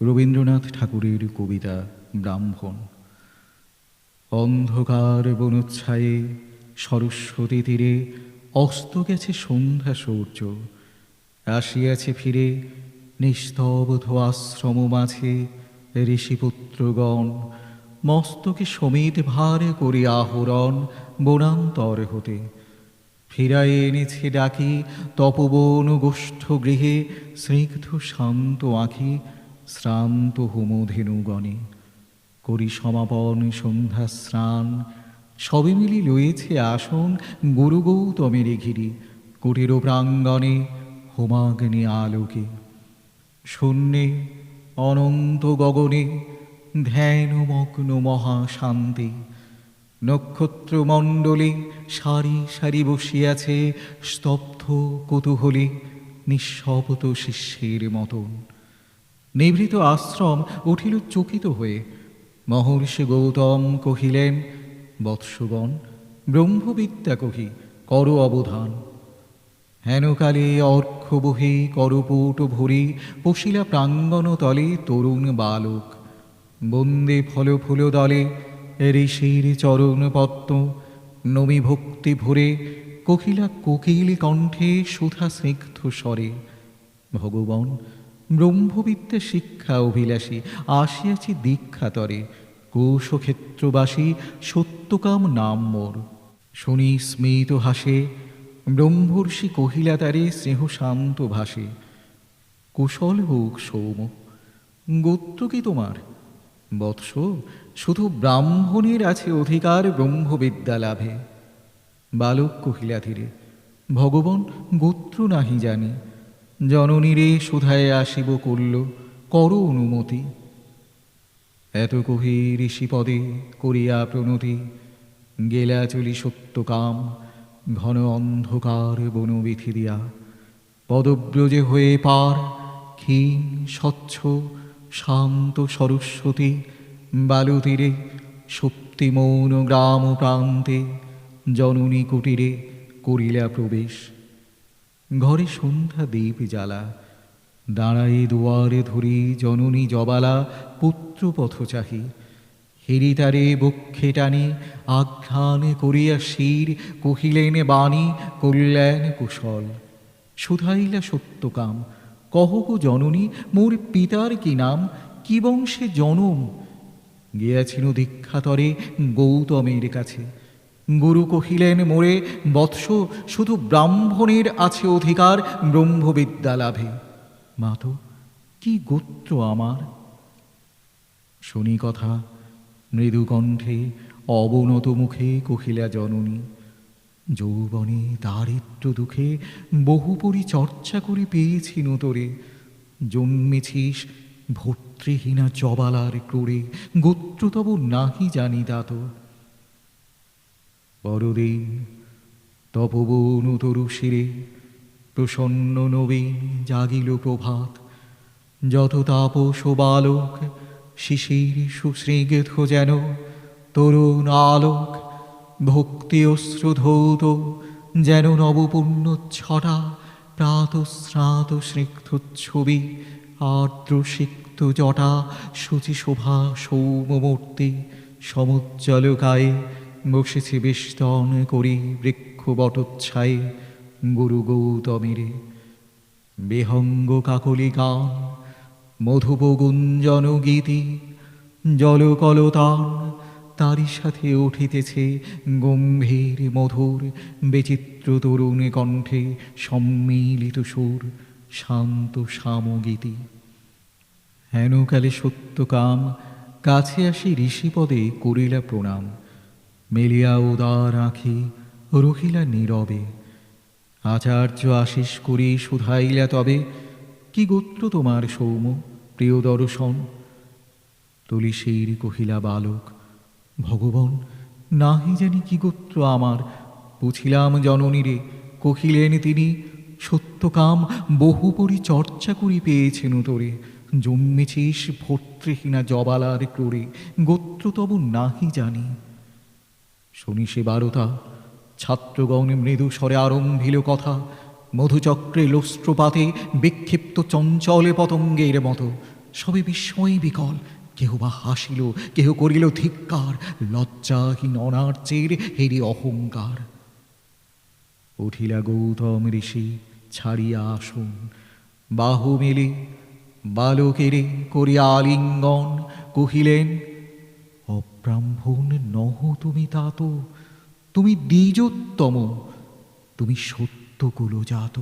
রবীন্দ্রনাথ ঠাকুরের কবিতা ব্রাহ্মণ। অন্ধকার বনোচ্ছায়ে সরস্বতী তীরে অস্ত গেছে সন্ধ্যা সূর্য। আসিয়াছে ফিরে নিস্তব্ধ আশ্রম মাঝে ঋষিপুত্রগণ। মস্তকে সমিত ভার করি আহরণ বনান্তর হতে। ফিরাই এনেছে ডাকি তপবন গোষ্ঠ গৃহে স্নিগ্ধ শান্ত আঁখি শ্রান্ত হোমধেনুগণে করি সমাপন সন্ধ্যা স্নান সবে মিলি লয়েছে আসন গুরু গৌতমের ঘিরি, কুটির প্রাঙ্গণে হোমাগ্নি আলোকে। শূন্যে অনন্ত গগনে ধ্যানমগ্ন মহাশান্তি, নক্ষত্রমণ্ডলে সারি সারি বসিয়াছে স্তব্ধ কৌতূহলী নিঃশব্দ শিষ্যের মতন। নিভৃত আশ্রম উঠিল চকিত হয়ে। মহর্ষি গৌতম কহিলেন, বৎসগণ, ব্রহ্মবিদ্যা কহি, কর অবধান। হেনকালে অর্ঘ বহে করপুট ভরি, পশিলা প্রাঙ্গণ তলে তরুণ বালক। বন্দে ফল ফুল দলে, ঋষির চরণ পদ্ম নমি ভক্তি ভরে, কহিলা কোকিল কণ্ঠে সুধা স্নিগ্ধ স্বরে, ভগবান ব্রহ্মবিদ্যা শিক্ষা অভিলাষী, আসিয়াছি দীক্ষাতরে। কোষক্ষেত্রবাসী সত্যকাম নাম মোর। শুনি স্মিত হাসে, ব্রহ্মর্ষি কহিলা তারে স্নেহ শান্ত ভাসে। কুশল হোক সৌম, গোত্র কি তোমার? বৎস, শুধু ব্রাহ্মণের আছে অধিকার ব্রহ্মবিদ্যা লাভে বালক কহিলা ধীরে, ভগবান গোত্র নাহি জানি। জননীরে সুধায় আসিব করল কর অনুমতি। এত কহি ঋষিপদে করিয়া প্রণতি, গেলা চলি সত্যকাম, ঘন অন্ধকার বনবিধি দিয়া। পদব্রজে হয়ে পার, ক্ষীণ, স্বচ্ছ, শান্ত সরস্বতী, বালুতীরে সত্যি মৌন গ্রাম প্রান্তে জননী কুটিরে করিলা প্রবেশ। ঘরে সন্ধ্যা দ্বীপ জ্বালা। দাঁড়াই দুয়ারে ধরি জননী জবালা, পুত্র পথ চাহি। হিরিতারে বক্ষে টানি, আঘ্রাণ করিয়া শির, কহিলেন বাণী, কল্যাণ কুশল। শুধাইলা সত্যকাম, কহ গো জননী, মোর পিতার কি নাম, কি বংশে জনম? গিয়াছিল দীক্ষাতরে গৌতমের কাছে। গুরু কহিলেন, মোরে বৎস, শুধু ব্রাহ্মণের আছে অধিকার ব্রহ্মবিদ্যা লাভে। মাতো কি গোত্র আমার? শুনি কথা মৃদু কণ্ঠে অবনত মুখে কহিলা জননী, যৌবনে দারিদ্র দুঃখে বহু পরিচর্চা করে পেয়েছি নতরে। জন্মেছিস ভর্তৃহীনা চবালার ক্রোড়ে, গোত্র তব নাহি জানি দাত পরদিন তপবন তরু শিরে প্রসন্ন নবীন জাগিল প্রভাত। যত তাপ ও বালক শিশির সুশৃঙ্গেথ যেন, তরুণ আলোক ভক্তি অশ্রুধৌত যেন নবপূর্ণ ছটা প্রাতস্রাত স্নিগ্ধ ছবি আর্দ্র সিক্ত জটা শুচি শোভা সৌমমূর্তি সমুজ্জ্বল গায়ে বসেছে বেষ্টন করি বৃক্ষ বটচ্ছায়ে গুরু গৌতমেরে। বিহঙ্গ কাকলি গান মধুপ গুঞ্জন গীতি, জলকলতান, তারই সাথে উঠিতেছে গম্ভীর মধুর বিচিত্র তরুণ কণ্ঠে সম্মিলিত সুর, শান্ত সামগীতি। হেনকালে সত্যকাম, কাছে আসি ঋষিপদে করিলা প্রণাম। মেলিয়া উদার আঁখি রহিলা নীরবে। আচার্য আশিস করি শুধাইলা তবে, কি গোত্র তোমার সৌম, প্রিয় দর্শন? তুলিশীর কহিলা বালক, ভগবান, নাহি জানি কি গোত্র আমার? পুছিলাম জননীরে কহিলেন তিনি, সত্যকাম বহু পরিচর্চা করি পেয়েছেন তোরে। জন্মেছিস ভর্তৃহীনা জবালার ক্রোড়ে, গোত্র তব নাহি জানি। শুনি সে বারতা, ছাত্রগণ মৃদু স্বরে আরম্ভিল কথা, মধুচক্রে লোস্ত্রপাতে বিক্ষিপ্ত চঞ্চলে পতঙ্গের মতো। সবে বিস্ময়ে বিকল, কেহ বা হাসিল, কেহ করিল ধিক্কার, লজ্জাহীন অনার্যের হেরি অহংকার। উঠিলা গৌতম ঋষি, ছাড়িয়া আসুন। বাহু মেলে, বালকেরে করিয়া আলিঙ্গন, কহিলেন অব্রাহ্মণ নহ তুমি তাত তুমি দ্বিজোত্তম তুমি সত্য কুলজাত